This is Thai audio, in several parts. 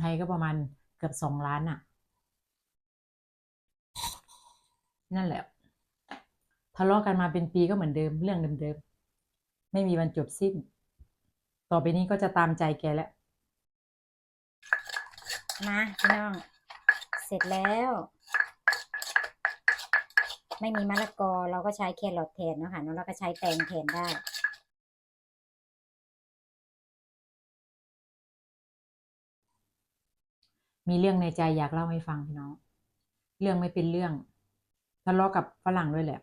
ไทยก็ประมาณเกือบสองล้านอะนั่นแหละทะเลาะกันมาเป็นปีก็เหมือนเดิม เรื่องเดิมๆไม่มีวันจบสิ้น ต่อไปนี้ก็จะตามใจแกแล้วมาพี่น้อง เสร็จแล้ว ไม่มีมะละกอเราก็ใช้แครอทแทนเนาะค่ะเนาะเราก็ใช้แตงแทนได้ มีเรื่องในใจอยากเล่าให้ฟังพี่น้อง เรื่องไม่เป็นเรื่องทะเลาะกับฝรั่งด้วยแหละ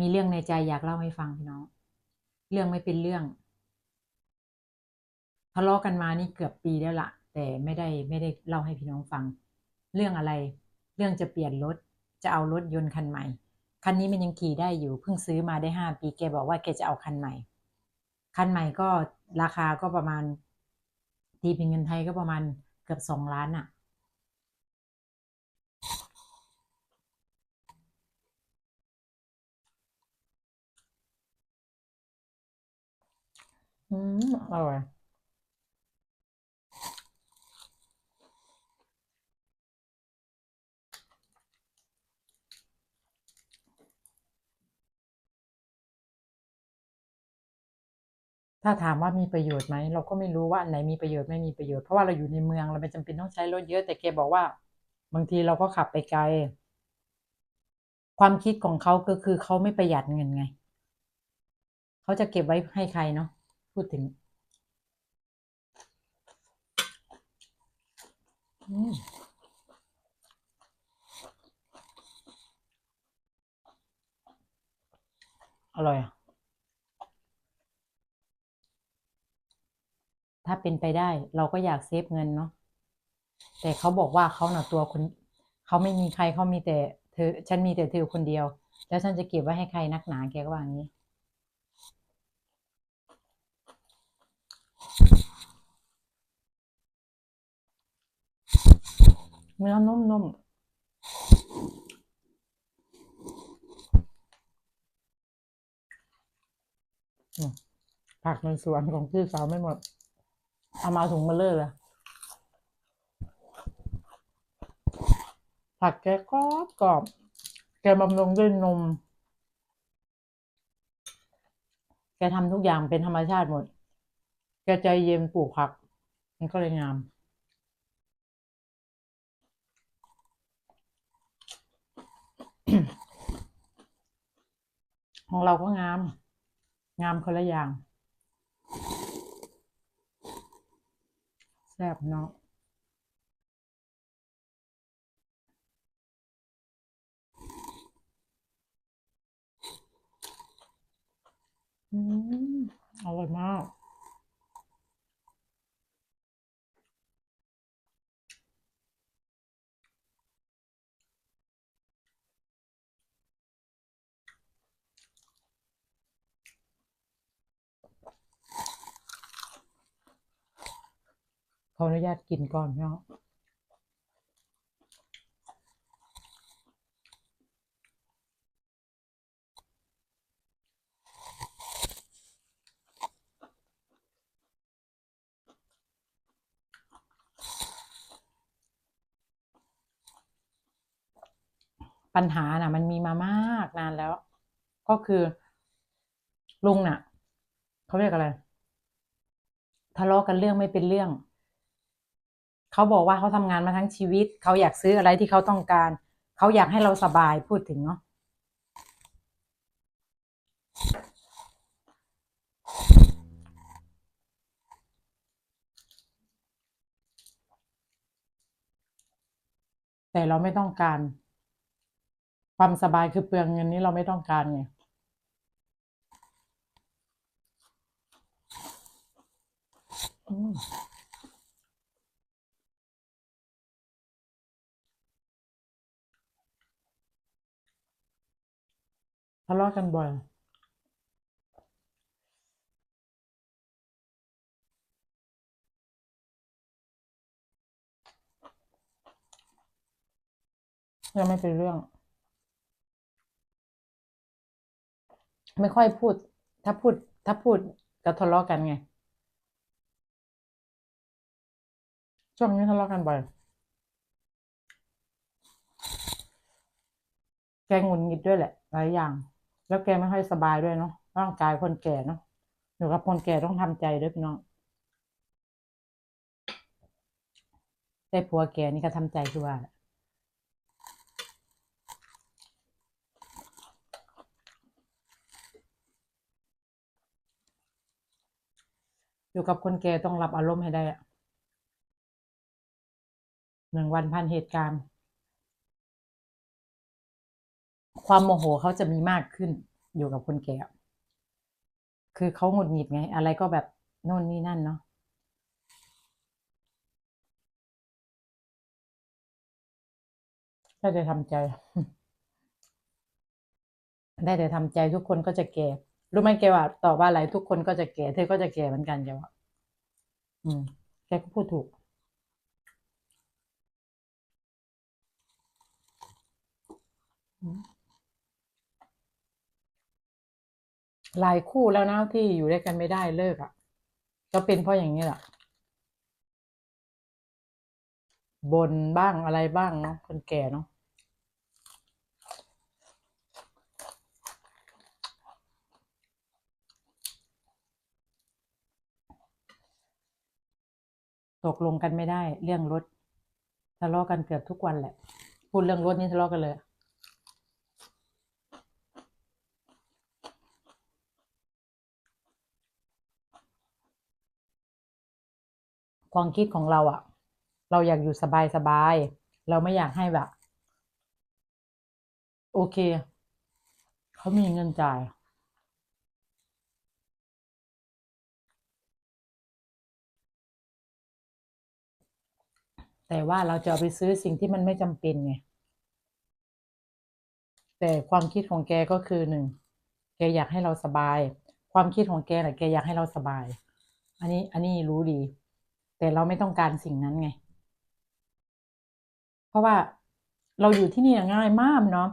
มีเรื่องในใจอยากเล่าให้ฟังพี่น้อง เรื่องไม่เป็นเรื่องทะเลาะกันมานี่เกือบปีแล้วละแต่ไม่ได้ไม่ได้เล่าให้พี่น้องฟัง เรื่องอะไร เรื่องจะเปลี่ยนรถ จะเอารถยนต์คันใหม่ คันนี้มันยังขี่ได้อยู่ เพิ่งซื้อมาได้ห้าปี แกบอกว่าแกจะเอาคันใหม่ คันใหม่ก็ราคาก็ประมาณตีเป็นเงินไทยก็ประมาณ เกือบสองล้านอะอืมอร่อย ถ้าถามว่ามีประโยชน์ไหมเราก็ไม่รู้ว่าอันไหนมีประโยชน์ไม่มีประโยชน์เพราะว่าเราอยู่ในเมืองเราไม่จำเป็นต้องใช้รถเยอะ แต่แกบอกว่า บางทีเราก็ขับไปไกล ความคิดของเขาก็คือเขาไม่ประหยัดเงินไง เขาจะเก็บไว้ให้ใครเนาะพูดถึงอืมอร่อยอะ ถ้าเป็นไปได้ เราก็อยากเซฟเงินเนาะแต่เขาบอกว่าเขาหน่ะตัวคนเขาไม่มีใครเขามีแต่เธอ ฉันมีแต่เธอคนเดียว แล้วฉันจะเก็บไว้ให้ใครนักหนาแกก็ว่าอย่างนี้เนื้อนุ่มๆอืมผักในสวนของพี่สาวไม่หมด เอามาถุงมาเลยเลยผักแกกรอบกรอบ แกบำรุงด้วยนม แกทำทุกอย่างเป็นธรรมชาติหมด แกใจเย็นปลูกผัก มันก็เลยงามของเราก็งาม งามคนละอย่าง แซ่บเนาะอืมอร่อยมาก ออนุญาตกินก่อนเนาะปัญหาน่ะ มันมีมามากนานแล้ว ก็คือ ลุงน่ะเขาเรียกอะไรทะเลาะกันเรื่องไม่เป็นเรื่อง เขาบอกว่าเขาทำงานมาทั้งชีวิต เขาอยากซื้ออะไรที่เขาต้องการ เขาอยากให้เราสบายพูดถึงเนาะแต่เราไม่ต้องการ ความสบายคือเปลืองเงินนี้เราไม่ต้องการไงอืม ทะเลาะกันบ่อยยังไม่เป็นเรื่อง ไม่ค่อยพูด ถ้าพูด ถ้าพูดก็ทะเลาะกันไง ช่วงนี้ทะเลาะกันบ่อย แกหงุนงิดด้วยแหละ หลายอย่าง แล้วแกไม่ค่อยสบายด้วยเนาะร่างกายคนแก่เนาะอยู่กับคนแก่ต้องทำใจด้วยพี่น้องได้ผัวแก่นี่ก็ทำใจคือว่าอยู่กับคนแก่ต้องรับอารมณ์ให้ได้อะหนึ่งวันพันเหตุการณ์ ความโมโหเขาจะมีมากขึ้นอยู่กับคนแก่คือเขาหงุดหงิดไง อะไรก็แบบโน่นนี่นั่นเนาะได้แต่ทำใจ ได้แต่ทำใจทุกคนก็จะแก่ รู้ไหมแกว่า ตอบว่าอะไรทุกคนก็จะแก่เธอก็จะแก่เหมือนกันแกว่าอืม แกก็พูดถูกอืม หลายคู่แล้วนะที่อยู่ด้วยกันไม่ได้เลิกอะ ก็เป็นเพราะอย่างนี้แหละบนบ้างอะไรบ้างเนาะคนแก่เนาะตกลงกันไม่ได้ เรื่องรถทะเลาะกันเกือบทุกวันแหละ พูดเรื่องรถนี่ทะเลาะกันเลย ความคิดของเราอะเราอยากอยู่สบายสบาย เราไม่อยากให้แบบ โอเค เขามีเงินจ่ายแต่ว่าเราจะเอาไปซื้อสิ่งที่มันไม่จำเป็นไง แต่ความคิดของแกก็คือหนึ่ง แกอยากให้เราสบาย ความคิดของแกน่ะแกอยากให้เราสบาย อันนี้ อันนี้รู้ดี แต่เราไม่ต้องการสิ่งนั้นไง เพราะว่าเราอยู่ที่นี่ง่ายมากเนาะ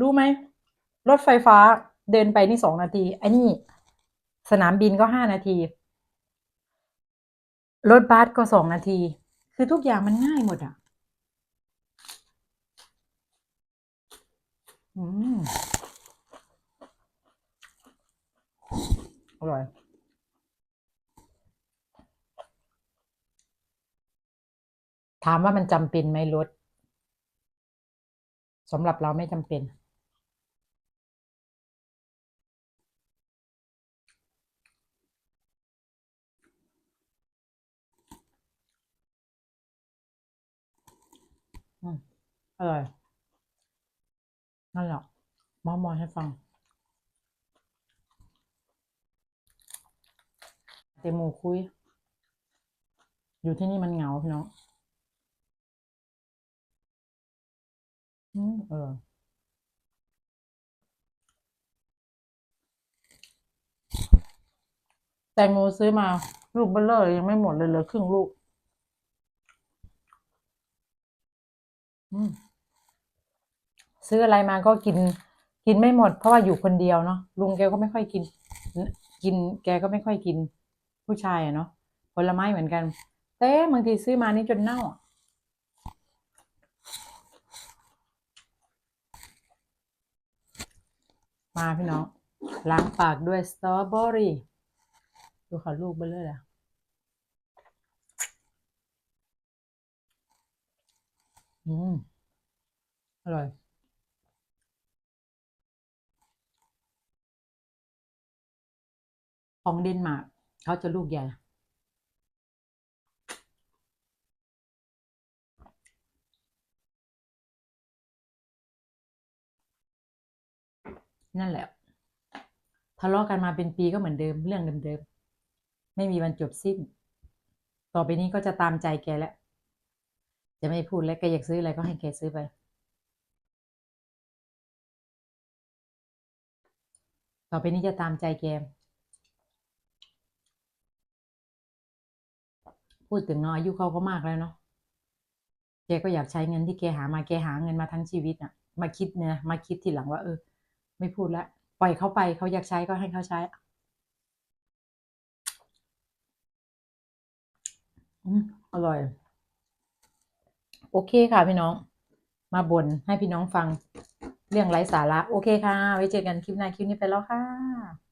รู้ไหมรถไฟฟ้าเดินไปนี่สองนาทีไอ้นี่ สนามบินก็ห้านาที รถบัสก็สองนาที คือทุกอย่างมันง่ายหมดอะอืมอร่อย ถามว่ามันจำเป็นไหมรถสำหรับเราไม่จำเป็น อืมอร่อยนั่นแหละมอมอยให้ฟัง เตมูคุย อยู่ที่นี่มันเหงาพี่น้อง อืมเออแตงโมซื้อมา ลูกเบลเลอร์ยังไม่หมดเลยเหลือครึ่งลูก อืมซื้ออะไรมาก็กิน กินไม่หมด เพราะว่าอยู่คนเดียวเนาะลุงแกก็ไม่ค่อยกิน กินแกก็ไม่ค่อยกิน ผู้ชายอะเนาะผลไม้เหมือนกันแต่บางทีซื้อมานี่จนเน่าอะ มาพี่น้อง ล้างปากด้วยสตรอเบอรี่ ดูค่ะลูกเบลเลยอะอืม อร่อย ของเดนมาร์กเขาจะลูกใหญ่ นั่นแหละ ทะเลาะกันมาเป็นปีก็เหมือนเดิม เรื่องเดิมๆ ไม่มีวันจบสิ้น ต่อไปนี้ก็จะตามใจแกแล้ว จะไม่พูดแล้วแกอยากซื้ออะไรก็ให้แกซื้อไป ต่อไปนี้จะตามใจแก พูดถึงเนาะอายุเขาก็มากแล้วเนาะ แกก็อยากใช้เงินที่แกหามาแกหาเงินมาทั้งชีวิตอะมาคิดเนี่ยมาคิดทีหลังว่าเออ ไม่พูดแล้วปล่อยเขาไปเขาอยากใช้ก็ให้เขาใช้อืมอร่อย โอเคค่ะพี่น้อง มาบ่นให้พี่น้องฟัง เรื่องไร้สาระ โอเคค่ะ ไว้เจอกันคลิปหน้าคลิปนี้ไปแล้วค่ะ